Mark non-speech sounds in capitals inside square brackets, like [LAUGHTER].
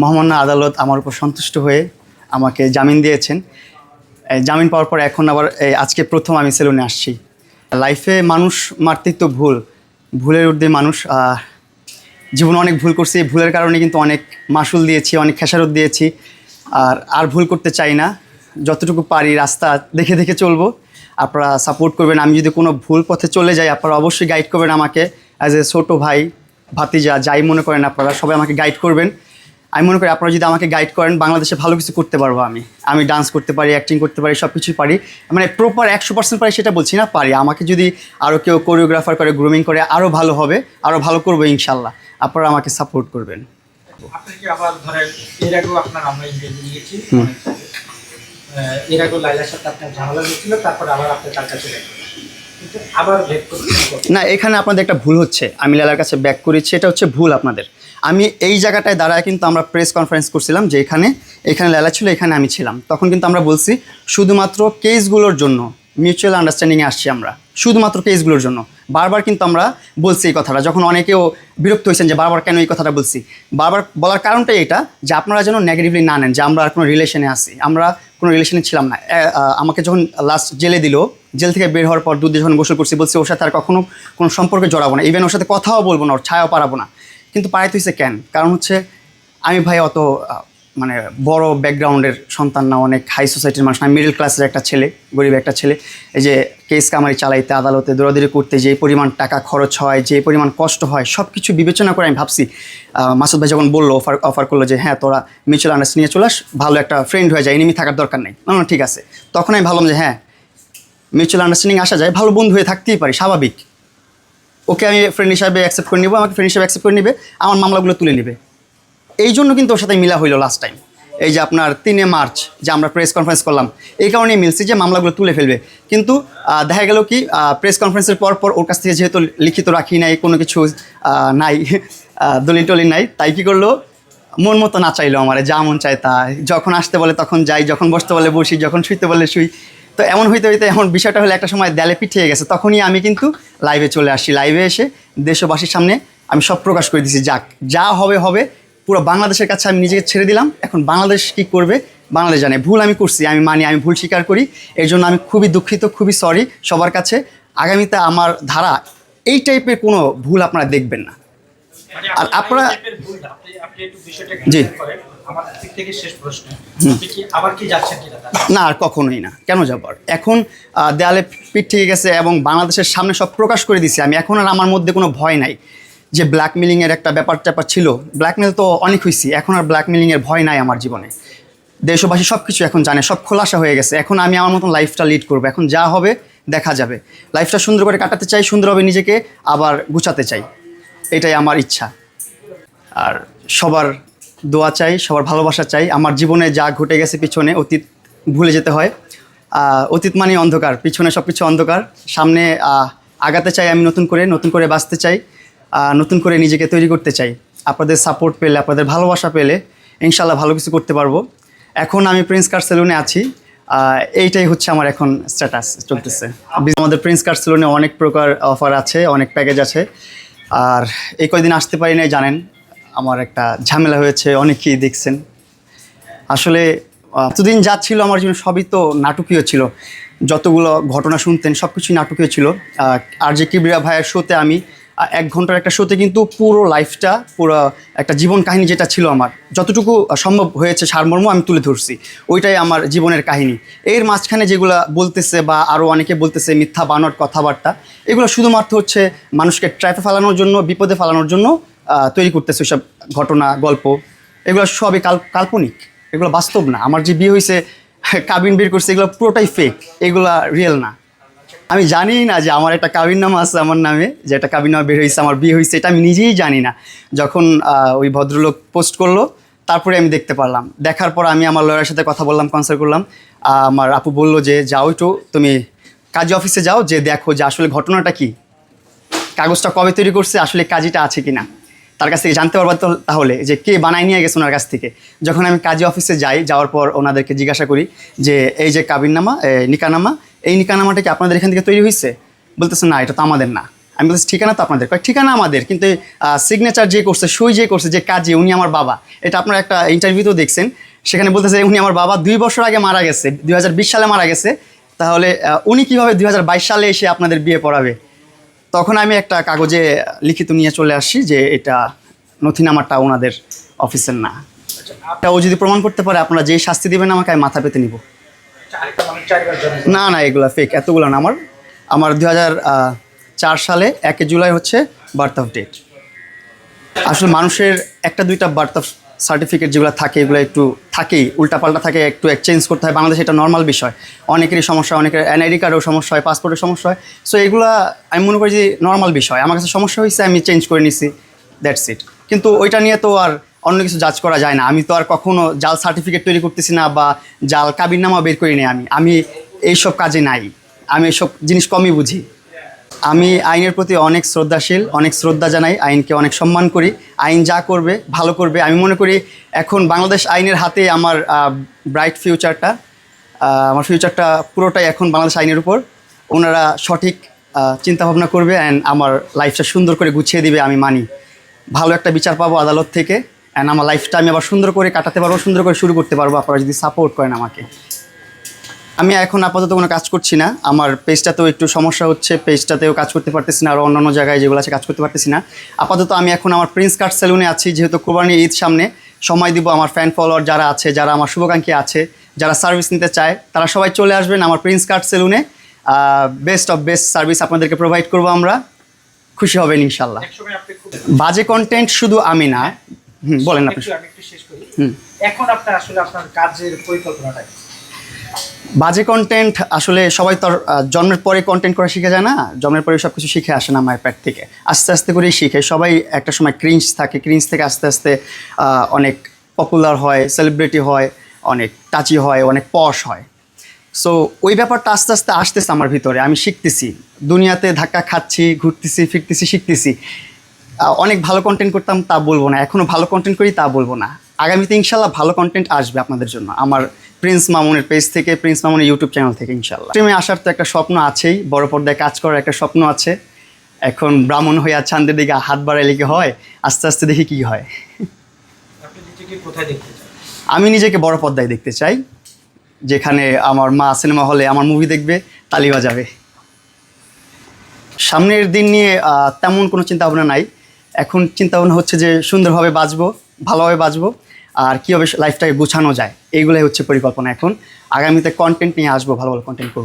মহামান্য আদালত আমার উপর সন্তুষ্ট হয়ে আমাকে জামিন দিয়েছেন। জামিন পাওয়ার পর এখন আবার আজকে প্রথম আমি সেলুনে আসছি। লাইফে মানুষ মারতেই তো ভুল, ভুলের ঊর্ধ্বে মানুষ জীবনে অনেক ভুল করছি ভুলের কারণে কিন্তু অনেক মাসুল দিয়েছি, অনেক খেসারত দিয়েছি। আর আর ভুল করতে চাই না, যতটুকু পারি রাস্তা দেখে দেখে চলবো। আপনারা সাপোর্ট করবেন, আমি যদি কোনো ভুল পথে চলে যাই, আপনারা অবশ্যই গাইড করবেন আমাকে। অ্যাজ এ ছোটো ভাই, ভাতিজা, যাই মনে করেন আপনারা, সবাই আমাকে গাইড করবেন। আমি মনে করি আপনারা যদি আমাকে গাইড করেন বাংলাদেশে ভালো কিছু করতে পারব আমি। আমি ডান্স করতে পারি অ্যাক্টিং করতে পারি সব কিছুই পারি। মানে প্রপার একশো পার্সেন্ট পারি সেটা বলছি না পারি। আমাকে যদি আরও কেউ কোরিওগ্রাফার করে গ্রুমিং করে আরও ভালো হবে আরও ভালো করব ইনশাল্লাহ। আপনারা আমাকে সাপোর্ট করবেন। আপনার আবার ধরেন এর আগেও আপনার আমরা ইন্টারভিউ নিয়েছি অনেক আগে। আহ, এর আগেও লাইলার সাথে আপনার ঝামেলা হয়েছিল তারপর আবার আপনি তার কাছে আবার না এখানে আপনাদের একটা ভুল হচ্ছে। আমি লালার কাছে ব্যাক করেছি এটা হচ্ছে ভুল আপনাদের। আমি এই জায়গাটায় দাঁড়ায় কিন্তু আমরা প্রেস কনফারেন্স করছিলাম যে এখানে এখানে লেলা ছিল, এখানে আমি ছিলাম। তখন কিন্তু আমরা বলছি, শুধুমাত্র কেসগুলোর জন্য মিউচুয়াল আন্ডারস্ট্যান্ডিংয়ে আসছি আমরা, শুধুমাত্র কেসগুলোর জন্য। বারবার কিন্তু আমরা বলছি এই কথাটা, যখন অনেকেও বিরক্ত হয়েছেন যে বারবার কেন এই কথাটা বলছি। বারবার বলার কারণটাই এটা, যে আপনারা যেন নেগেটিভলি না নেন, যে আমরা আর কোনো রিলেশনে আসি আমরা কোনো রিলেশনে ছিলাম না। আমাকে যখন লাস্ট জেলে দিল, জেল থেকে বের হওয়ার পর দুধে যখন গোসল করছি, বলছি ওর সাথে আর কখনো কোনো সম্পর্কে জড়াবো না ইভেন ওর সাথে কথাও বলব না, ওর ছায়াও পারাবো না। কিন্তু পারাইতে হয়েছে কেন কারণ হচ্ছে, আমি ভাই অত মানে বড় ব্যাকগ্রাউন্ডের সন্তান না, অনেক হাই সোসাইটির মানুষ না। মিডল ক্লাসের একটা ছেলে, গরিব একটা ছেলে। এই যে কেস কামারি চালাইতে, আদালতে দৌড়াদৌড়ি করতে যে পরিমাণ টাকা খরচ হয় যে পরিমাণ কষ্ট হয় সব কিছু বিবেচনা করে আমি ভাবছি মাসুদ ভাই যখন বলল অফার অফার করল যে হ্যাঁ তোরা মিউচুয়াল আন্ডারস্ট্যান্ডিং নিয়ে চলে আস, ভালো একটা ফ্রেন্ড হয়ে যায় এনিমি থাকার দরকার নেই। না না, ঠিক আছে। তখন আমি ভাবলাম যে হ্যাঁ মিউচুয়াল আন্ডারস্ট্যান্ডিং আসা যায়, ভালো বন্ধু হয়ে থাকতেই পারি, স্বাভাবিক। ওকে আমি ফ্রেন্ড হিসাবে অ্যাকসেপ্ট করে নিবো, আমাকে ফ্রেন্ড হিসাবে অ্যাকসেপ্ট করে নিবে, আমার মামলাগুলো তুলে নিবে। এই জন্য কিন্তু ওর সাথে মিলা হইল লাস্ট টাইম এই যে আপনার তিনে মার্চ যে আমরা প্রেস কনফারেন্স করলাম, এই কারণেই মিলছি যে মামলাগুলো তুলে ফেলবে। কিন্তু দেখা গেল কি প্রেস কনফারেন্সের পর পর ওর কাছ থেকে যেহেতু লিখিত রাখি নাই, কোনো কিছু নাই দলিল টলিল নাই, তাই কি করল? মন মতো না চাইলো আমার, যা মন চায় তা যখন আসতে বলে তখন যাই, যখন বসতে বলে বসি, যখন শুইতে বলে শুই। তো এমন হইতে হইতে এমন বিষয়টা হলে একটা সময় দেয়ালে পিঠিয়ে গেছে তখনই আমি কিন্তু লাইভে চলে আসি। লাইভে এসে দেশবাসীর সামনে আমি সব প্রকাশ করে দিছি যাক যা হবে হবে। পুরো বাংলাদেশের কাছে আমি নিজেকে ছেড়ে দিলাম। এখন বাংলাদেশ কি করবে বাংলাদেশ জানে। ভুল আমি করছি আমি মানি আমি ভুল স্বীকার করি। এর জন্য আমি খুবই দুঃখিত খুবই সরি সবার কাছে। আগামীতে আমার ধারা এই টাইপের কোনো ভুল আপনারা দেখবেন না। মানে আর আপনারা- জি। না আর কখনোই না। কেন যাব? আর এখন দেয়ালে পিঠ থেকে গেছে এবং বাংলাদেশের সামনে সব প্রকাশ করে দিছি। আমি এখন আর আমার মধ্যে কোনো ভয় নাই যে ব্ল্যাকমেলিংয়ের একটা ব্যাপার ট্যাপার ছিল। ব্ল্যাকমেল তো অনেক হয়েছি এখন আর ব্ল্যাকমেলিংয়ের ভয় নাই আমার জীবনে। দেশবাসী সব কিছু এখন জানে। সব খোলাসা হয়ে গেছে। এখন আমি আমার মতন লাইফটা লিড করব। এখন যা হবে দেখা যাবে। লাইফটা সুন্দর করে কাটাতে চাই সুন্দরভাবে নিজেকে আবার গুছাতে চাই। এটাই আমার ইচ্ছা। আর সবার দোয়া চাই, সবার ভালোবাসা চাই। আমার জীবনে যা ঘটে গেছে পিছনে অতীত ভুলে যেতে হয়। অতীত মানে অন্ধকার, পিছনে সব কিছু অন্ধকার। সামনে আগাতে চাই আমি নতুন করে নতুন করে বাঁচতে চাই নতুন করে নিজেকে তৈরি করতে চাই। আপনাদের সাপোর্ট পেলে, আপনাদের ভালোবাসা পেলে ইনশাল্লাহ ভালো কিছু করতে পারব। এখন আমি প্রিন্স কার সেলুনে আছি। এইটাই হচ্ছে আমার এখন স্ট্যাটাস চলতেছে। আমাদের প্রিন্স কার সেলুনে অনেক প্রকার অফার আছে, অনেক প্যাকেজ আছে। আর এই কয়দিন আসতে পারি নাই জানেন। আমার একটা ঝামেলা হয়েছে, অনেকেই দেখছেন। আসলে এতদিন যা ছিল আমার জন্য সবই তো নাটকীয় ছিল। যতগুলো ঘটনা শুনতেন সব কিছুই নাটকীয় ছিল। আর যে কিবরিয়া ভাইয়ের শোতে আমি এক ঘণ্টার একটা শোতে কিন্তু পুরো লাইফটা পুরো একটা জীবন কাহিনী যেটা ছিল আমার, যতটুকু সম্ভব হয়েছে সারমর্ম আমি তুলে ধরছি। ওইটাই আমার জীবনের কাহিনী। এর মাঝখানে যেগুলো বলতেছে বা আরও অনেকে বলতেছে মিথ্যা বানর কথাবার্তা, এগুলো শুধুমাত্র হচ্ছে মানুষকে ট্র্যাপে ফেলানোর জন্য, বিপদে ফেলানোর জন্য তৈরি করতেছে ওইসব ঘটনা, গল্প, এগুলো সবই কাল, কাল্পনিক, এগুলো বাস্তব না। আমার যে বিয়ে হয়েছে [LAUGHS] কাবিন বের করছে, এগুলো পুরোটাই ফেক এগুলো রিয়েল না। আমি জানি না যে আমার একটা কাবিন নাম আছে আমার নামে, যে একটা কাবিন নাম বের হয়েছে আমার বিয়ে হয়েছে এটা আমি নিজেই জানি না। যখন ওই ভদ্রলোক পোস্ট করল, তারপরে আমি দেখতে পারলাম। দেখার পর আমি আমার লয়ারের সাথে কথা বললাম কনসাল্ট করলাম। আমার আপু বলল যে, যাও একটু, তুমি কাজী অফিসে যাও, যে দেখো যে আসলে ঘটনাটা কী। কাগজটা কবে তৈরি করছে, আসলে কাজীটা আছে কিনা? তার কাছ থেকে জানতে পারব তাহলে যে কে বানায় নিয়ে গেছে ওনার কাছ থেকে। যখন আমি কাজী অফিসে যাই যাওয়ার পর ওনাদেরকে জিজ্ঞাসা করি যে এই যে কাবিননামা এ, নিকানামা এই নিকানামাটা কি আপনাদের এখান থেকে তৈরি হয়েছে বলতেছে না এটা তো আমাদের না। আমি বলছি ঠিকানা তো আপনাদের। কয় ঠিকানা আমাদের কিন্তু সিগনেচার যে করছে সই যে করছে যে কাজে উনি আমার বাবা। এটা আপনারা একটা ইন্টারভিউতেও দেখছেন। সেখানে বলতেছে উনি আমার বাবা দুই বছর আগে মারা গেছে দুই হাজার বিশ সালে মারা গেছে। তাহলে উনি কীভাবে দুই সালে এসে আপনাদের বিয়ে পড়াবে? তখন আমি একটা কাগজে লিখিত নিয়ে চলে আসছি যে এটা নথিনামাটা ওনাদের অফিসের না। এটা ও যদি প্রমাণ করতে পারে, আপনারা যে শাস্তি দেবেন আমাকে, আমি মাথা পেতে নিব। না না, এগুলো ফেক এতগুলো না। আমার আমার দু চার সালে একে জুলাই হচ্ছে বার্থ অফ ডেট আসলে মানুষের একটা দুইটা বার্থ অফ সার্টিফিকেট যেগুলো থাকে, এগুলো একটু থাকেই, উল্টাপাল্টা থাকে, একটু এক্সচেঞ্জ করতে হয়। বাংলাদেশে এটা নর্মাল বিষয়। অনেকেরই সমস্যা, অনেকের এনআইডি কার্ডেও সমস্যা হয় পাসপোর্টের সমস্যা হয়। সো এগুলো আমি মনে করি যে নর্মাল বিষয়। আমার কাছে সমস্যা হয়েছে, আমি চেঞ্জ করে নিছি দ্যাটস ইট কিন্তু ওইটা নিয়ে তো আর অন্য কিছু জাজ করা যায় না। আমি তো আর কখনো জাল সার্টিফিকেট তৈরি করতেছি না বা জাল কাবিরনামা বের করি নি আমি। আমি এইসব কাজে নাই। আমি এইসব জিনিস কমই বুঝি। আমি আইনের প্রতি অনেক শ্রদ্ধাশীল, অনেক শ্রদ্ধা জানাই, আইনকে অনেক সম্মান করি। আইন যা করবে, ভালো করবে। আমি মনে করি এখন বাংলাদেশ আইনের হাতে আমার ব্রাইট ফিউচারটা আমার ফিউচারটা পুরোটাই এখন বাংলাদেশ আইনের উপর। ওনারা সঠিক চিন্তাভাবনা করবে অ্যান্ড আমার লাইফটা সুন্দর করে গুছিয়ে দিবে, আমি মানি। ভালো একটা বিচার পাবো আদালত থেকে অ্যান্ড আমার লাইফটা আমি আবার সুন্দর করে কাটাতে পারব, সুন্দর করে শুরু করতে পারব। আপনারা যদি সাপোর্ট করেন আমাকে। আমি এখন আপাতত কোনো কাজ করছি না। আমার পেজটাতেও একটু সমস্যা হচ্ছে পেজটাতেও কাজ করতে পারতেছি না আর অন্যান্য জায়গায় যেগুলো আছে কাজ করতে পারতেছি না। আপাতত আমি এখন আমার প্রিন্স কার্ড সেলুনে আছি যেহেতু কোরবানি ঈদ সামনে সময় দিব আমার ফ্যান ফলোয়ার যারা আছে যারা আমার শুভাকাঙ্ক্ষী আছে যারা সার্ভিস নিতে চায় তারা সবাই চলে আসবেন আমার প্রিন্স কার্ড সেলুনে বেস্ট অফ বেস্ট সার্ভিস আপনাদেরকে প্রোভাইড করব আমরা। খুশি হবেন ইনশাল্লাহ বাজে কন্টেন্ট শুধু আমি না। হুম বলেন আপনি। এখন আপনার আসলে আপনার কাজের পরিকল্পনাটা? বাজে কন্টেন্ট আসলে সবাই তো আর, জন্মের পরে কন্টেন্ট করা শিখে যায় না জন্মের পরে সব কিছু শিখে আসে না মায়ের প্যাট থেকে। আস্তে আস্তে করেই শিখে। সবাই একটা সময় ক্রিঞ্জ থাকে। ক্রিঞ্জ থেকে আস্তে আস্তে অনেক পপুলার হয় সেলিব্রিটি হয় অনেক টাচি হয় অনেক পশ হয়। সো ওই ব্যাপারটা আস্তে আস্তে আসতেছে আমার ভিতরে। আমি শিখতেছি। দুনিয়াতে ধাক্কা খাচ্ছি ঘুরতেছি ফিরতেছি শিখতেছি। অনেক ভালো কন্টেন্ট করতাম তা বলব না। এখনও ভালো কন্টেন্ট করি তা বলব না। আগামীতে ইনশাল্লাহ ভালো কন্টেন্ট আসবে আপনাদের জন্য। আমার প্রিন্স মামুনের পেজ থেকে প্রিন্স মামুনের ইউটিউব চ্যানেল থেকে ইনশাল্লাহ স্ট্রিমে আসার তো একটা স্বপ্ন আছেই বড় পর্দায় কাজ করার একটা স্বপ্ন আছে। এখন ব্রাহ্মণ হইয়া চাঁদের দিকে হাত বাড়াইলে কি হয়? আস্তে আস্তে দেখি কি হয়। আমি নিজেকে বড় পর্দায় দেখতে চাই যেখানে আমার মা সিনেমা হলে আমার মুভি দেখবে তালি বাজাবে। সামনের দিন নিয়ে আহ, তেমন কোনো চিন্তা ভাবনা নাই। এখন চিন্তা ভাবনা হচ্ছে যে সুন্দরভাবে বাঁচবো ভালোভাবে বাঁচবো আর কীভাবে লাইফটাকে গুছানো যায় এইগুলোই হচ্ছে পরিকল্পনা এখন। আগামীতে কন্টেন্ট নিয়ে আসব, ভালো ভালো কন্টেন্ট করব।